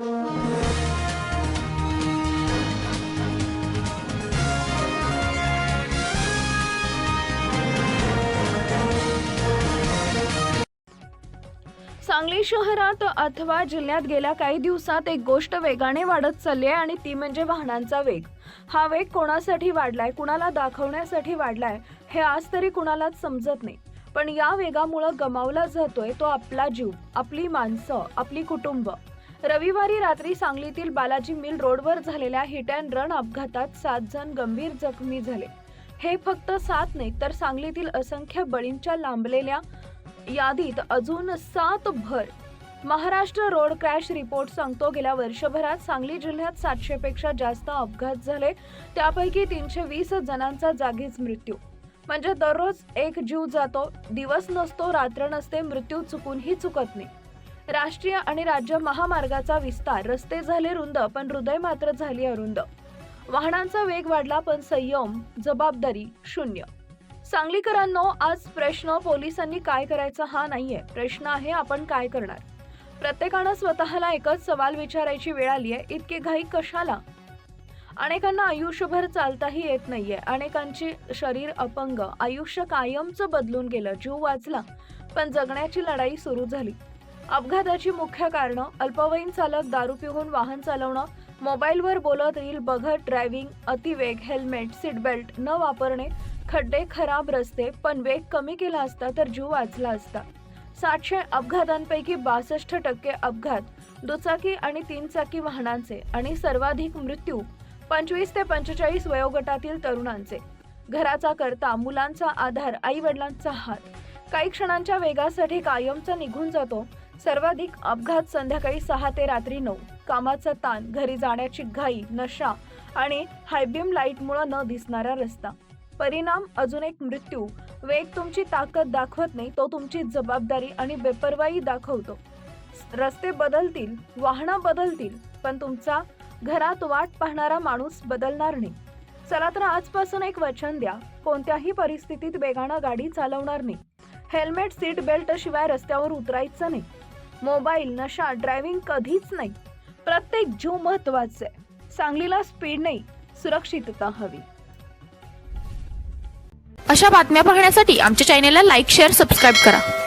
सांगली शहरात अथवा जिल्ह्यात गेल्या काही दिवसात एक गोष्ट वेगाने वाढत चालली आहे आणि ती म्हणजे वाहनांचा वेग. हा वेग कोणासाठी वाढलाय कुणाला दाखवण्यासाठी वाढलाय हे आज तरी कुणालाच समजत नाही. पण या वेगामुळं गमावला जातोय तो आपला जीव आपली माणसं आपली कुटुंब. रविवारी रात्री सांगलीतील बालाजी मिल रोडवर झालेल्या हिट अँड रन अपघातात सात जण गंभीर जखमी झाले. हे फक्त सात नाही तर सांगलीतील असंख्य बळींच्या लांबलेल्या यादीत अजून सात भर. महाराष्ट्र रोड क्रॅश रिपोर्ट सांगतो गेल्या वर्षभरात सांगली जिल्ह्यात सातशेपेक्षा जास्त अपघात झाले त्यापैकी तीनशे वीस जणांचा जागीच मृत्यू. म्हणजे दररोज एक जीव जातो दिवस नसतो रात्र नसते मृत्यू चुकूनही चुकत नाही. राष्ट्रीय आणि राज्य महामार्गाचा विस्तार रस्ते झाले रुंद पण हृदय मात्र झाली अरुंद. वाहनांचा वेग वाढला पण संयम जबाबदारी शून्य. सांगलीकरांनो आज प्रश्न पोलिसांनी काय करायचं हा नाहीये. प्रश्न आहे आपण काय करणार? प्रत्येकानं स्वतःला एकच सवाल विचारायची वेळ आली आहे इतकी घाई कशाला? अनेकांना आयुष्यभर चालताही येत नाहीये. अनेकांची शरीर अपंग आयुष्य कायमचं बदलून गेलं जीव वाचला पण जगण्याची लढाई सुरू झाली. अपघाताची मुख्य कारणं अल्पवयीन चालक दारू पिऊन वाहन चालवणं मोबाईलवर बोलत रील बघत ड्रायव्हिंग अतिवेग हेल्मेट सीटबेल्ट न वापरणे खड्डे खराब रस्ते पण वेग कमी केला असता तर जीव वाचला असता. सातशे अपघातांपैकी बासष्ट टक्के अपघात दुचाकी आणि तीन चाकी वाहनांचे आणि सर्वाधिक मृत्यू पंचवीस ते पंचेचाळीस वयोगटातील तरुणांचे. घराचा करता मुलांचा आधार आई वडिलांचा हात. काही क्षणांच्या वेगासाठी कायमचा निघून जातो सर्वाधिक अपघात संध्याकाळी सहा ते रात्री नऊ. कामाचा ताण घरी जाण्याची घाई नशा आणि हायबीम लाईटमुळे न दिसणारा रस्ता. परिणाम अजून एक मृत्यू. वेग तुमची ताकद दाखवत नाही तो तुमची जबाबदारी आणि बेपरवाई दाखवतो. रस्ते बदलतील वाहनं बदलतील पण तुमचा घरात वाट पाहणारा माणूस बदलणार नाही. चला तर आजपासून एक वचन द्या. कोणत्याही परिस्थितीत वेगानं गाडी चालवणार नाही. हेल्मेट सीट बेल्ट शिवाय रस्त्यावर उतरायचं नाही. मोबाईल नशा ड्रायव्हिंग कधीच नाही. प्रत्येक जीव महत्त्वाचा आहे. सांगलीला स्पीड नाही सुरक्षितता हवी. अशा बातम्या पाहण्यासाठी आमच्या चॅनेलला लाईक शेअर सबस्क्राईब करा.